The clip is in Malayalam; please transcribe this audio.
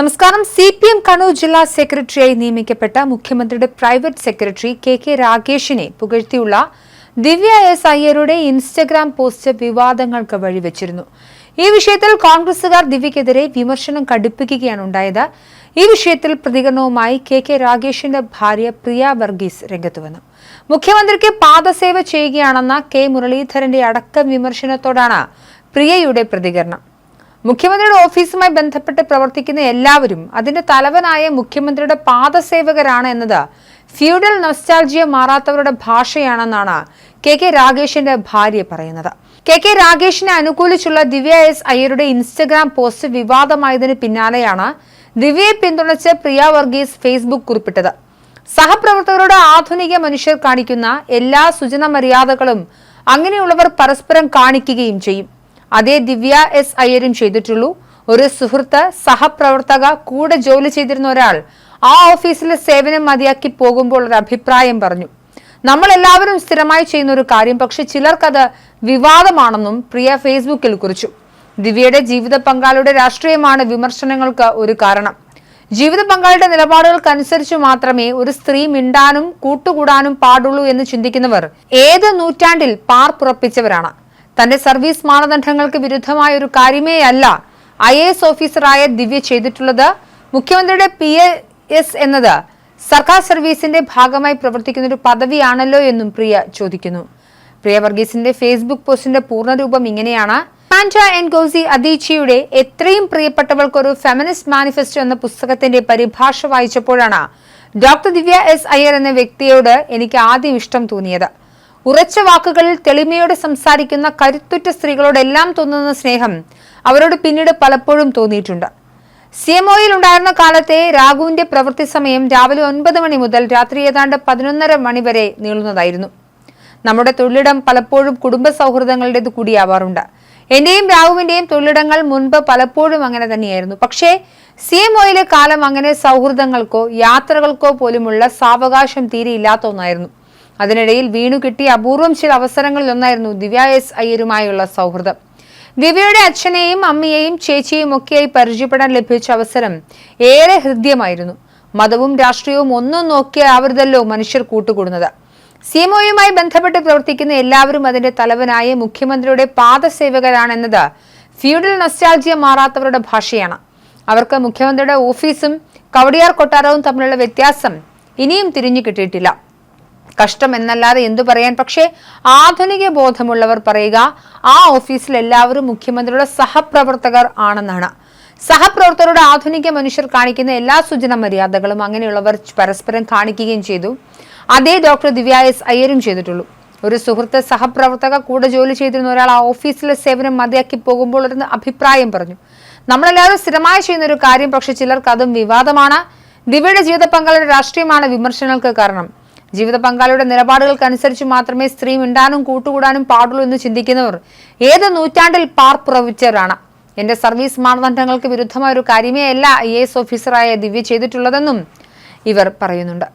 നമസ്കാരം. സി പി എം കണ്ണൂർ ജില്ലാ സെക്രട്ടറിയായി നിയമിക്കപ്പെട്ട മുഖ്യമന്ത്രിയുടെ പ്രൈവറ്റ് സെക്രട്ടറി കെ കെ രാഗേഷിനെ പുകഴ്ത്തിയുള്ള ദിവ്യ എസ് അയ്യരുടെ ഇൻസ്റ്റഗ്രാം പോസ്റ്റ് വിവാദങ്ങൾക്ക് വഴിവെച്ചിരുന്നു. ഈ വിഷയത്തിൽ കോൺഗ്രസുകാർ ദിവ്യക്കെതിരെ വിമർശനം കടുപ്പിക്കുകയാണ് ഉണ്ടായത്. ഈ വിഷയത്തിൽ പ്രതികരണവുമായി കെ കെ രാഗേഷിന്റെ ഭാര്യ പ്രിയ വർഗീസ് രംഗത്തുവന്നു മുഖ്യമന്ത്രിക്ക് പാദസേവ ചെയ്യുകയാണെന്ന കെ മുരളീധരന്റെ അടക്കം വിമർശനത്തോടാണ് പ്രിയയുടെ പ്രതികരണം. മുഖ്യമന്ത്രിയുടെ ഓഫീസുമായി ബന്ധപ്പെട്ട് പ്രവർത്തിക്കുന്ന എല്ലാവരും അതിന്റെ തലവനായ മുഖ്യമന്ത്രിയുടെ പാദസേവകരാണ് എന്നത് ഫ്യൂഡൽ നൊസ്റ്റാൾജിയ മാറാത്തവരുടെ ഭാഷയാണെന്നാണ് കെ കെ രാഗേഷിന്റെ ഭാര്യ പറയുന്നത്. കെ കെ രാഗേഷിനെ അനുകൂലിച്ചുള്ള ദിവ്യ എസ് അയ്യരുടെ ഇൻസ്റ്റഗ്രാം പോസ്റ്റ് വിവാദമായതിന് പിന്നാലെയാണ് ദിവ്യയെ പിന്തുണച്ച് പ്രിയ വർഗീസ് ഫേസ്ബുക്ക് കുറിപ്പിട്ടത്. സഹപ്രവർത്തകരോട് ആധുനിക മനുഷ്യർ കാണിക്കുന്ന എല്ലാ സുജന മര്യാദകളും അങ്ങനെയുള്ളവർ പരസ്പരം കാണിക്കുകയും ചെയ്യും. അതേ ദിവ്യ എസ് അയ്യരും ചെയ്തിട്ടുള്ളൂ. ഒരു സുഹൃത്ത് സഹപ്രവർത്തക കൂടെ ജോലി ചെയ്തിരുന്ന ഒരാൾ ആ ഓഫീസിലെ സേവനം മതിയാക്കി പോകുമ്പോൾ ഒരു അഭിപ്രായം പറഞ്ഞു. നമ്മൾ എല്ലാവരും സ്ഥിരമായി ചെയ്യുന്ന ഒരു കാര്യം പക്ഷെ ചിലർക്കത് വിവാദമാണെന്നും പ്രിയ ഫേസ്ബുക്കിൽ കുറിച്ചു. ദിവ്യയുടെ ജീവിത പങ്കാളിയുടെ രാഷ്ട്രീയമാണ് വിമർശനങ്ങൾക്ക് ഒരു കാരണം. ജീവിത പങ്കാളിയുടെ നിലപാടുകൾക്കനുസരിച്ച് മാത്രമേ ഒരു സ്ത്രീ മിണ്ടാനും കൂട്ടുകൂടാനും പാടുള്ളൂ എന്ന് ചിന്തിക്കുന്നവർ ഏത് നൂറ്റാണ്ടിൽ പാർപ്പുറപ്പിച്ചവരാണ് തന്റെ സർവീസ് മാനദണ്ഡങ്ങൾക്ക് വിരുദ്ധമായ ഒരു കാര്യമേയല്ല ഐ എ എസ് ഓഫീസറായ ദിവ്യ ചെയ്തിട്ടുള്ളത്. മുഖ്യമന്ത്രിയുടെ പി എസ് എന്നത് സർക്കാർ സർവീസിന്റെ ഭാഗമായി പ്രവർത്തിക്കുന്ന ഒരു പദവിയാണല്ലോ എന്നും പ്രിയ ചോദിക്കുന്നു. പ്രിയ വർഗീസിന്റെ ഫേസ്ബുക്ക് പോസ്റ്റിന്റെ പൂർണരൂപം ഇങ്ങനെയാണ്. പാൻഡ എൻ ഗോസി അദീച്ചിയുടെ എത്രയും പ്രിയപ്പെട്ടവൾക്ക് ഒരു ഫെമിനിസ്റ്റ് മാനിഫെസ്റ്റോ എന്ന പുസ്തകത്തിന്റെ പരിഭാഷ വായിച്ചപ്പോഴാണ് ഡോക്ടർ ദിവ്യ എസ് അയ്യർ എന്ന വ്യക്തിയോട് എനിക്ക് ആദ്യം ഇഷ്ടം തോന്നിയത്. ഉറച്ച വാക്കുകളിൽ തെളിമയോടെ സംസാരിക്കുന്ന കരുത്തുറ്റ സ്ത്രീകളോടെല്ലാം തോന്നുന്ന സ്നേഹം അവരോട് പിന്നീട് പലപ്പോഴും തോന്നിയിട്ടുണ്ട്. സി എം ഒയിൽ ഉണ്ടായിരുന്ന കാലത്തെ രാഘുവിന്റെ പ്രവൃത്തി സമയം രാവിലെ ഒൻപത് മണി മുതൽ രാത്രി ഏതാണ്ട് പതിനൊന്നര മണി വരെ നീളുന്നതായിരുന്നു. നമ്മുടെ തൊഴിലിടം പലപ്പോഴും കുടുംബ സൗഹൃദങ്ങളുടേത് കൂടിയാവാറുണ്ട്. എന്റെയും രാഘുവിന്റെയും തൊഴിലിടങ്ങൾ മുൻപ് പലപ്പോഴും അങ്ങനെ തന്നെയായിരുന്നു. പക്ഷേ സി എം ഒയിലെ കാലം അങ്ങനെ സൗഹൃദങ്ങൾക്കോ യാത്രകൾക്കോ പോലുമുള്ള സാവകാശം തീരെ ഇല്ലാത്ത ഒന്നായിരുന്നു. അതിനിടയിൽ വീണു കിട്ടിയ അപൂർവം ചില അവസരങ്ങളിൽ ഒന്നായിരുന്നു ദിവ്യ എസ് അയ്യരുമായുള്ള സൗഹൃദം. ദിവ്യയുടെ അച്ഛനെയും അമ്മയെയും ചേച്ചിയും ഒക്കെയായി പരിചയപ്പെടാൻ ലഭിച്ച അവസരം ഏറെ ഹൃദ്യമായിരുന്നു. മതവും രാഷ്ട്രീയവും ഒന്നും നോക്കിയ ആവരുതല്ലോ മനുഷ്യർ കൂട്ടുകൂടുന്നത്. സിഎംഒയുമായി ബന്ധപ്പെട്ട് പ്രവർത്തിക്കുന്ന എല്ലാവരും അതിന്റെ തലവനായ മുഖ്യമന്ത്രിയുടെ പാദസേവകരാണെന്നത് ഫ്യൂഡൽ നൊസ്റ്റാൾജിയ മാറാത്തവരുടെ ഭാഷയാണ്. അവർക്ക് മുഖ്യമന്ത്രിയുടെ ഓഫീസും കവടിയാർ കൊട്ടാരവും തമ്മിലുള്ള വ്യത്യാസം ഇനിയും തിരിഞ്ഞു കിട്ടിയിട്ടില്ല. കഷ്ടം എന്നല്ലാതെ എന്തു പറയാൻ? പക്ഷേ ആധുനിക ബോധമുള്ളവർ പറയുക ആ ഓഫീസിൽ എല്ലാവരും മുഖ്യമന്ത്രിയുടെ സഹപ്രവർത്തകർ ആണെന്നാണ്. സഹപ്രവർത്തകരുടെ ആധുനിക മനുഷ്യർ കാണിക്കുന്ന എല്ലാ സൂചന മര്യാദകളും അങ്ങനെയുള്ളവർ പരസ്പരം കാണിക്കുകയും ചെയ്തു. അതേ ഡോക്ടർ ദിവ്യ എസ് അയ്യരും ചെയ്തിട്ടുള്ളൂ. ഒരു സുഹൃത്ത് സഹപ്രവർത്തക കൂടെ ജോലി ചെയ്തിരുന്ന ഒരാൾ ആ ഓഫീസിലെ സേവനം മതിയാക്കി പോകുമ്പോൾ ഒരു അഭിപ്രായം പറഞ്ഞു. നമ്മളെല്ലാവരും സ്ഥിരമായി ചെയ്യുന്ന ഒരു കാര്യം പക്ഷെ ചിലർക്ക് അതും വിവാദമാണ്. ദിവ്യയുടെ ജീവിത പങ്കാളിയുടെ രാഷ്ട്രീയമാണ് വിമർശനങ്ങൾക്ക് കാരണം. ജീവിത പങ്കാളിയുടെ നിലപാടുകൾക്കനുസരിച്ച് മാത്രമേ സ്ത്രീ മിണ്ടാനും കൂട്ടുകൂടാനും പാടുള്ളൂ എന്ന് ചിന്തിക്കുന്നവർ ഏത് നൂറ്റാണ്ടിൽ പാർപ്പുറവിച്ചവരാണ് എന്റെ സർവീസ് മാനദണ്ഡങ്ങൾക്ക് വിരുദ്ധമായ ഒരു കാര്യമേ അല്ല ഐ എസ് ഓഫീസറായ ദിവ്യ ചെയ്തിട്ടുള്ളതെന്നും ഇവർ പറയുന്നുണ്ട്.